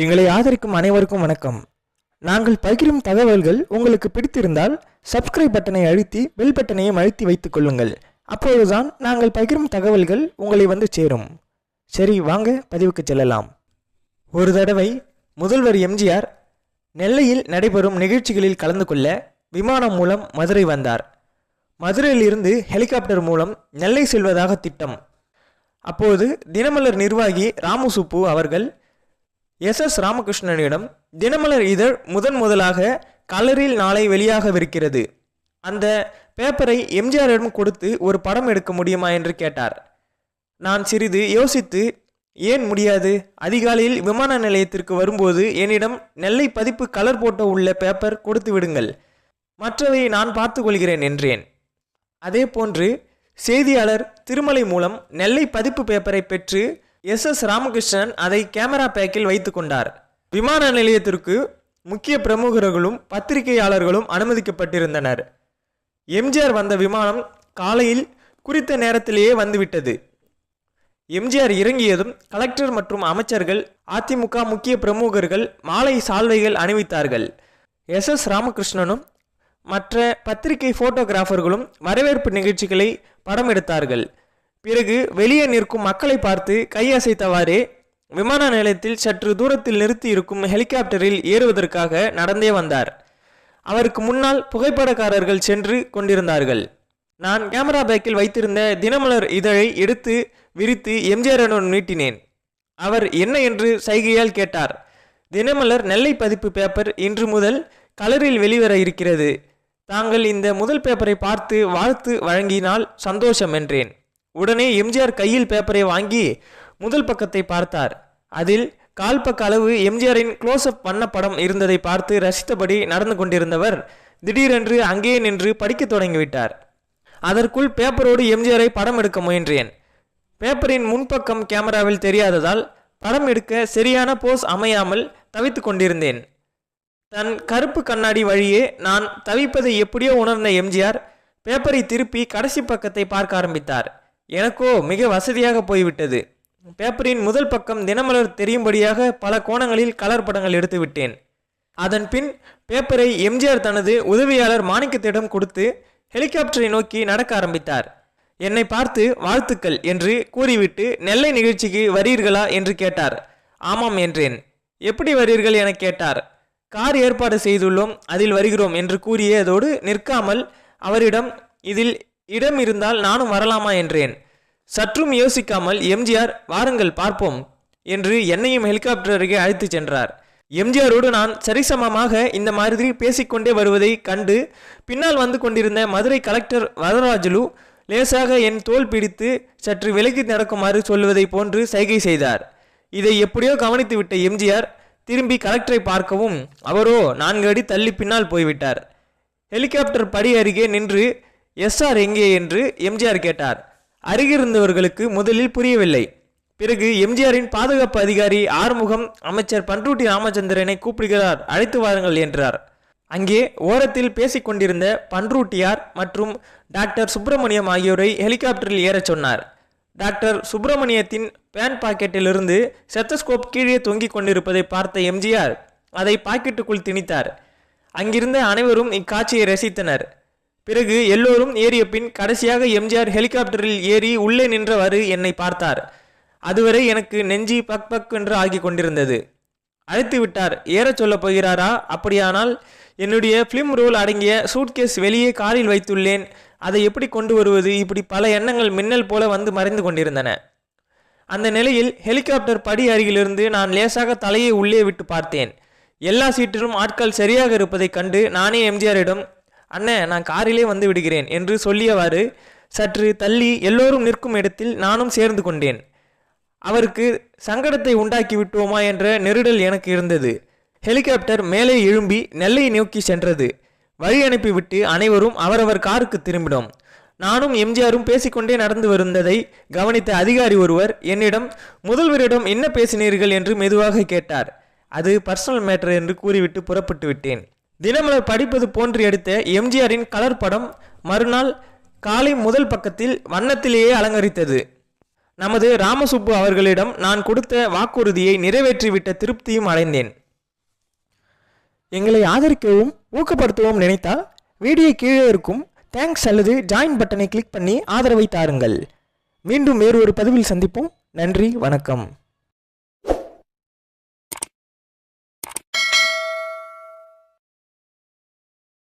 எங்களை ஆதரிக்கும் அனைவருக்கும் வணக்கம். நாங்கள் பகிரும் தகவல்கள் உங்களுக்கு பிடித்திருந்தால் சப்ஸ்கிரைப் பட்டனை அழுத்தி பெல் பட்டனையும் அழுத்தி வைத்துக் கொள்ளுங்கள். அப்பொழுதுதான் நாங்கள் பகிரும் தகவல்கள் உங்களை வந்து சேரும். சரி வாங்க பதிவுக்கு செல்லலாம். ஒரு தடவை முதல்வர் எம்ஜிஆர் நெல்லையில் நடைபெறும் நிகழ்ச்சிகளில் கலந்து கொள்ள விமானம் மூலம் மதுரை வந்தார். மதுரையிலிருந்து ஹெலிகாப்டர் மூலம் நெல்லை செல்வதாக திட்டம். அப்போது தினமலர் நிர்வாகி ராமுசுப்பு அவர்கள் எஸ் எஸ் ராமகிருஷ்ணனிடம் தினமலர் இதழ் முதன் முதலாக கலரில் நாளை வெளியாகவிருக்கிறது. அந்த பேப்பரை எம்ஜிஆரிடம் கொடுத்து ஒரு படம் எடுக்க முடியுமா? என்று கேட்டார். நான் சிறிது யோசித்து ஏன் முடியாது? அதிகாலையில் விமான நிலையத்திற்கு வரும்போது என்னிடம் நெல்லை பதிப்பு கலர் போட்ட உள்ள பேப்பர் கொடுத்து விடுங்கள். மற்றவை நான் பார்த்து கொள்கிறேன் என்றேன். அதே போன்று செய்தியாளர் திருமலை மூலம் நெல்லை பதிப்பு பேப்பரை பெற்று எஸ் எஸ் ராமகிருஷ்ணன் அதை கேமரா பேக்கில் வைத்து கொண்டார். விமான நிலையத்திற்கு முக்கிய பிரமுகர்களும் பத்திரிகையாளர்களும் அனுமதிக்கப்பட்டிருந்தனர். எம்ஜிஆர் வந்த விமானம் காலையில் குறித்த நேரத்திலேயே வந்துவிட்டது. எம்ஜிஆர் இறங்கியதும் கலெக்டர் மற்றும் அமைச்சர்கள் அதிமுக முக்கிய பிரமுகர்கள் மாலை சால்வைகள் அணிவித்தார்கள். எஸ் எஸ் ராமகிருஷ்ணனும் மற்ற பத்திரிகை போட்டோகிராஃபர்களும் வரவேற்பு நிகழ்ச்சிகளை படம் எடுத்தார்கள். பிறகு வெளியே நிற்கும் மக்களை பார்த்து கையசைத்தவாறே விமான நிலையத்தில் சற்று தூரத்தில் நிறுத்தி இருக்கும் ஹெலிகாப்டரில் ஏறுவதற்காக நடந்தே வந்தார். அவருக்கு முன்னால் புகைப்படக்காரர்கள் சென்று கொண்டிருந்தார்கள். நான் கேமரா பேக்கில் வைத்திருந்த தினமலர் இதழை எடுத்து விரித்து எம்ஜிஆருடன் நீட்டினேன். அவர் என்ன என்று சைகையால் கேட்டார். தினமலர் நெல்லை பதிப்பு பேப்பர் இன்று முதல் கலரில் வெளிவர இருக்கிறது. தாங்கள் இந்த முதல் பேப்பரை பார்த்து வாழ்த்து வழங்கினால் சந்தோஷம் என்றேன். உடனே எம்ஜிஆர் கையில் பேப்பரை வாங்கி முதல் பக்கத்தை பார்த்தார். அதில் கால் பக்க அளவு எம்ஜிஆரின் க்ளோஸ்அப் வண்ண படம் இருந்ததை பார்த்து ரசித்தபடி நடந்து கொண்டிருந்தவர் திடீரென்று அங்கேயே நின்று படிக்கத் தொடங்கிவிட்டார். அதற்குள் பேப்பரோடு எம்ஜிஆரை படம் எடுக்க முயன்றேன். பேப்பரின் முன்பக்கம் கேமராவில் தெரியாததால் படம் எடுக்க சரியான போஸ் அமையாமல் தவித்து கொண்டிருந்தேன். தன் கருப்பு கண்ணாடி வழியே நான் தவிப்பதை எப்படியோ உணர்ந்த எம்ஜிஆர் பேப்பரை திருப்பி கடைசி பக்கத்தை பார்க்க ஆரம்பித்தார். எனக்கோ மிக வசதியாக போய்விட்டது. பேப்பரின் முதல் பக்கம் தினமலர் தெரியும்படியாக பல கோணங்களில் கலர் படங்கள் எடுத்துவிட்டேன் அதன் பின் பேப்பரை எம்ஜிஆர் தனது உதவியாளர் மாணிக்கத்திடம் கொடுத்து ஹெலிகாப்டரை நோக்கி நடக்க ஆரம்பித்தார். என்னை பார்த்து வாழ்த்துக்கள் என்று கூறிவிட்டு நெல்லை நிகழ்ச்சிக்கு வரீர்களா? என்று கேட்டார். ஆமாம் என்றேன். எப்படி வரீர்கள்? என கேட்டார். கார் ஏற்பாடு செய்துள்ளோம் அதில் வருகிறோம் என்று கூறியதோடு நிற்காமல் அவரிடம் இதில் இடம் இருந்தால் நானும் வரலாமா என்றேன். சற்றும் யோசிக்காமல் எம்ஜிஆர் வாருங்கள் பார்ப்போம் என்று என்னையும் ஹெலிகாப்டர் அருகே அழைத்துச் சென்றார். எம்ஜிஆரோடு நான் சரிசமமாக இந்த மாதிரி பேசிக்கொண்டே வருவதை கண்டு பின்னால் வந்து கொண்டிருந்த மதுரை கலெக்டர் வரராஜுலு லேசாக என் தோல் பிடித்து சற்று விலகி நடக்குமாறு சொல்வதை போன்று சைகை செய்தார். இதை எப்படியோ கவனித்துவிட்ட எம்ஜிஆர் திரும்பி கலெக்டரை பார்க்கவும் அவரோ நான்கு அடி தள்ளி பின்னால் போய்விட்டார். ஹெலிகாப்டர் படி அருகே நின்று எஸ்ஆர் எங்கே என்று எம்ஜிஆர் கேட்டார். அருகிருந்தவர்களுக்கு முதலில் புரியவில்லை. பிறகு எம்ஜிஆரின் பாதுகாப்பு அதிகாரி ஆறுமுகம் அமைச்சர் பன்ருட்டி ராமச்சந்திரனை கூப்பிடுகிறார் அழைத்து வாருங்கள் என்றார். அங்கே ஓரத்தில் பேசிக்கொண்டிருந்த பன்ருட்டியார் மற்றும் டாக்டர் சுப்பிரமணியம் ஆகியோரை ஹெலிகாப்டரில் ஏறச் சொன்னார். டாக்டர் சுப்பிரமணியத்தின் பேண்ட் பாக்கெட்டிலிருந்து செத்தஸ்கோப் கீழே தொங்கிக் கொண்டிருப்பதை பார்த்த எம்ஜிஆர் அதை பாக்கெட்டுக்குள் திணித்தார். அங்கிருந்த அனைவரும் இக்காட்சியை ரசித்தனர். பிறகு எல்லோரும் ஏறிய பின் கடைசியாக எம்ஜிஆர் ஹெலிகாப்டரில் ஏறி உள்ளே நின்றவாறு என்னை பார்த்தார். அதுவரை எனக்கு நெஞ்சி பக் பக் என்று ஆகி கொண்டிருந்தது. அழைத்து விட்டார். ஏறச் சொல்லப் போகிறாரா? அப்படியானால் என்னுடைய ஃபிலிம் ரோல் அடங்கிய சூட்கேஸ் வெளியே காரில் வைத்துள்ளேன். அதை எப்படி கொண்டு வருவது? இப்படி பல எண்ணங்கள் மின்னல் போல வந்து மறைந்து கொண்டிருந்தன. அந்த நிலையில் ஹெலிகாப்டர் படி அருகிலிருந்து நான் லேசாக தலையை உள்ளே விட்டு பார்த்தேன். எல்லா சீட்டிலும் ஆட்கள் சரியாக இருப்பதைக் கண்டு நானே எம்ஜிஆரிடம் அண்ணே நான் காரிலே வந்து விடுகிறேன் என்று சொல்லியவாறு சற்று தள்ளி எல்லோரும் நிற்கும் இடத்தில் நானும் சேர்ந்து கொண்டேன். அவருக்கு சங்கடத்தை உண்டாக்கி விட்டோமா என்ற நெருடல் எனக்கு இருந்தது. ஹெலிகாப்டர் மேலே எழும்பி நெல்லை நோக்கி சென்றது. வழி அனுப்பிவிட்டு அனைவரும் அவரவர் காருக்கு திரும்பினோம். நானும் எம்ஜிஆரும் பேசிக்கொண்டே நடந்து வருந்ததை கவனித்த அதிகாரி ஒருவர் என்னிடம் முதல்வரிடம் என்ன பேசினீர்கள்? என்று மெதுவாக கேட்டார். அது பர்சனல் மேட்டர் என்று கூறிவிட்டு புறப்பட்டு விட்டேன். தினமலர் படிப்பது போன்று எடுத்த எம்ஜிஆரின் கலர் படம் மறுநாள் காலை முதல் பக்கத்தில் வண்ணத்திலேயே அலங்கரித்தது. நமது ராமசுப்பு அவர்களிடம் நான் கொடுத்த வாக்குறுதியை நிறைவேற்றிவிட்ட திருப்தியும் அடைந்தேன். எங்களை ஆதரிக்கவும் ஊக்கப்படுத்தவும் நினைத்தால் வீடியோ கீழே இருக்கும் தேங்க்ஸ் அல்லது ஜாயின் பட்டனை கிளிக் பண்ணி ஆதரவை தாருங்கள். மீண்டும் வேறு ஒரு பதிவில் சந்திப்போம். நன்றி வணக்கம்.